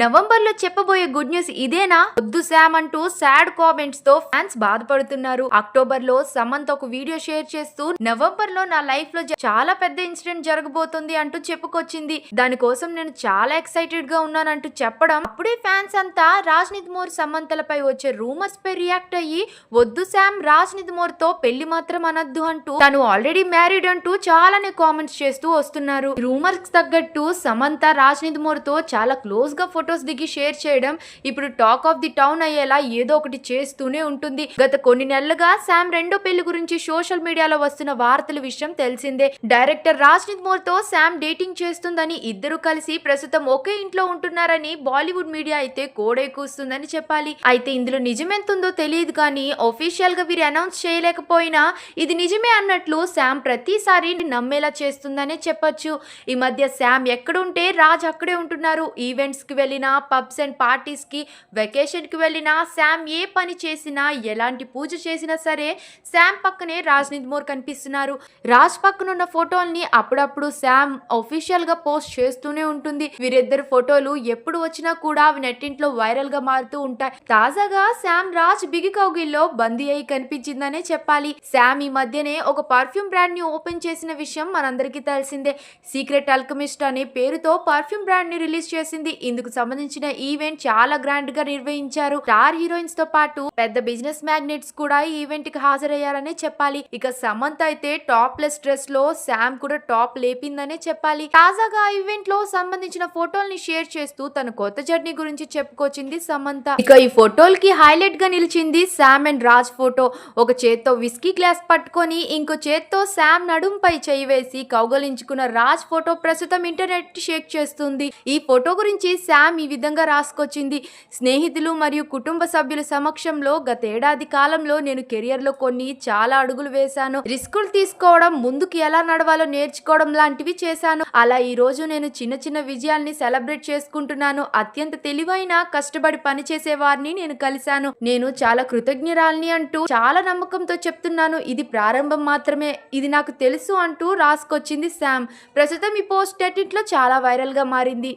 నవంబర్లో చెప్పబోయే good news ఇదేనా? వద్దు శామ్ అంటూ సాడ్ కామెంట్స్తో ఫ్యాన్స్ బాధపడుతున్నారు. అక్టోబర్లో సమంత్ ఒక వీడియో షేర్ చేస్తూ నవంబర్లో నా లైఫ్లో చాలా పెద్ద ఇన్సిడెంట్ జరగబోతుంది అంటూ చెప్పుకొచ్చింది. దానికోసం నేను చాలా ఎక్సైటెడ్గా ఉన్నానంటూ చెప్పడం అప్పుడే ఫ్యాన్స్ అంతా రాజ్ మోర్ సమంతలపై వచ్చే రూమర్స్ పై రియాక్ట్ అయ్యి వద్దు శామ్ రాజ్ మోర్తో పెళ్ళి మాత్రం అనద్దు అంటూ తను ఆల్రెడీ మ్యారీడ్ అంటూ చాలానే కామెంట్స్ చేస్తూ వస్తున్నారు. రూమర్స్ తగ్గట్టు సమంత రాజ్ మోర్తో చాలా క్లోజ్గా ఫొటోస్ దిగి షేర్ చేయడం ఇప్పుడు టాక్ ఆఫ్ ది టౌన్ అయ్యేలా ఏదో ఒకటి చేస్తూనే ఉంటుంది. గత కొన్ని నెలలుగా శామ్ రెండో పెళ్ళి గురించి సోషల్ మీడియాలో వస్తున్న వార్తల విషయం తెలిసిందే. డైరెక్టర్ రాజ్ మోర్తో శామ్ డేటింగ్ చేస్తుందని ఇద్దరు కలిసి ప్రస్తుతం ఒకే ఇంట్లో ఉంటున్నారని బాలీవుడ్ మీడియా అయితే కోడై కూస్తుందని చెప్పాలి. అయితే ఇందులో నిజమెంతుందో తెలియదు కానీ ఒఫీషియల్గా వీరు అనౌన్స్ చేయలేకపోయినా ఇది నిజమే అన్నట్లు శామ్ ప్రతిసారి నమ్మేలా చేస్తుందనే చెప్పొచ్చు. ఈ మధ్య శామ్ ఎక్కడుంటే రాజ్ అక్కడే ఉంటున్నారు. ఈవెంట్స్కి వెళ్ళి వెళ్ళినా పబ్స్ అండ్ పార్టీస్కి వెకేషన్కి వెళ్ళినా శామ్ ఏ పని చేసినా ఎలాంటి పూజ చేసినా సరే శామ్ పక్కనే రాజ్ మోర్ కనిపిస్తున్నారు. రాజ్ పక్కన ఉన్న ఫోటోల్ని అప్పుడప్పుడు శామ్ ఒఫీషియల్గా పోస్ట్ చేస్తూనే ఉంటుంది. వీరిద్దరు ఫోటోలు ఎప్పుడు వచ్చినా కూడా అవి నెట్టింట్లో వైరల్గా మారుతూ ఉంటాయి. తాజాగా శామ్ రాజ్ బిగి కౌగిల్లో బందీ అయి కనిపించిందనే చెప్పాలి. శామ్ ఈ మధ్యనే ఒక పర్ఫ్యూమ్ బ్రాండ్ని ఓపెన్ చేసిన విషయం మనందరికీ తెలిసిందే. సీక్రెట్ అల్కమిస్ట్ అనే పేరుతో పర్ఫ్యూమ్ బ్రాండ్ని రిలీజ్ చేసింది. ఇందుకు సంబంధించిన ఈవెంట్ చాలా గ్రాండ్గా నిర్వహించారు. స్టార్ హీరోయిన్స్తో పాటు పెద్ద బిజినెస్ మ్యాగ్నెట్స్ కూడా ఈ ఈవెంట్కి హాజరయ్యారనే చెప్పాలి. ఇక సమంత్ అయితే టాప్ లెస్ డ్రెస్లో శామ్ కూడా టాప్ లేపిందనే చెప్పాలి. తాజాగా ఈవెంట్లో సంబంధించిన ఫోటోల్ని షేర్ చేస్తూ తన కొత్త జర్నీ గురించి చెప్పుకొచ్చింది సమంత. ఇక ఈ ఫోటోలకి హైలైట్గా నిలిచింది శామ్ అండ్ రాజ్ ఫోటో. ఒక చేత్తో విస్కీ గ్లాస్ పట్టుకొని ఇంకో చేత్తో శామ్ నడుంపై చేయి వేసి కౌగలించుకున్న రాజ్ ఫోటో ప్రస్తుతం ఇంటర్నెట్ షేక్ చేస్తుంది. ఈ ఫోటో గురించి శామ్ ఈ విధంగా రాసుకొచ్చింది. స్నేహితులు మరియు కుటుంబ సభ్యుల సమక్షంలో గతేడాది కాలంలో నేను కెరియర్లో కొన్ని చాలా అడుగులు వేశాను. రిస్కులు తీసుకోవడం ముందుకు ఎలా నడవాలో నేర్చుకోవడం లాంటివి చేశాను. అలా ఈ రోజు నేను చిన్న చిన్న విజయాల్ని సెలబ్రేట్ చేసుకుంటున్నాను. అత్యంత తెలివైన కష్టపడి పనిచేసే వారిని నేను కలిశాను. నేను చాలా కృతజ్ఞరాల్ని అంటూ చాలా నమ్మకంతో చెప్తున్నాను. ఇది ప్రారంభం మాత్రమే. ఇది నాకు తెలుసు అంటూ రాసుకొచ్చింది శామ్. ప్రస్తుతం ఈ పోస్ట్లో చాలా వైరల్గా మారింది.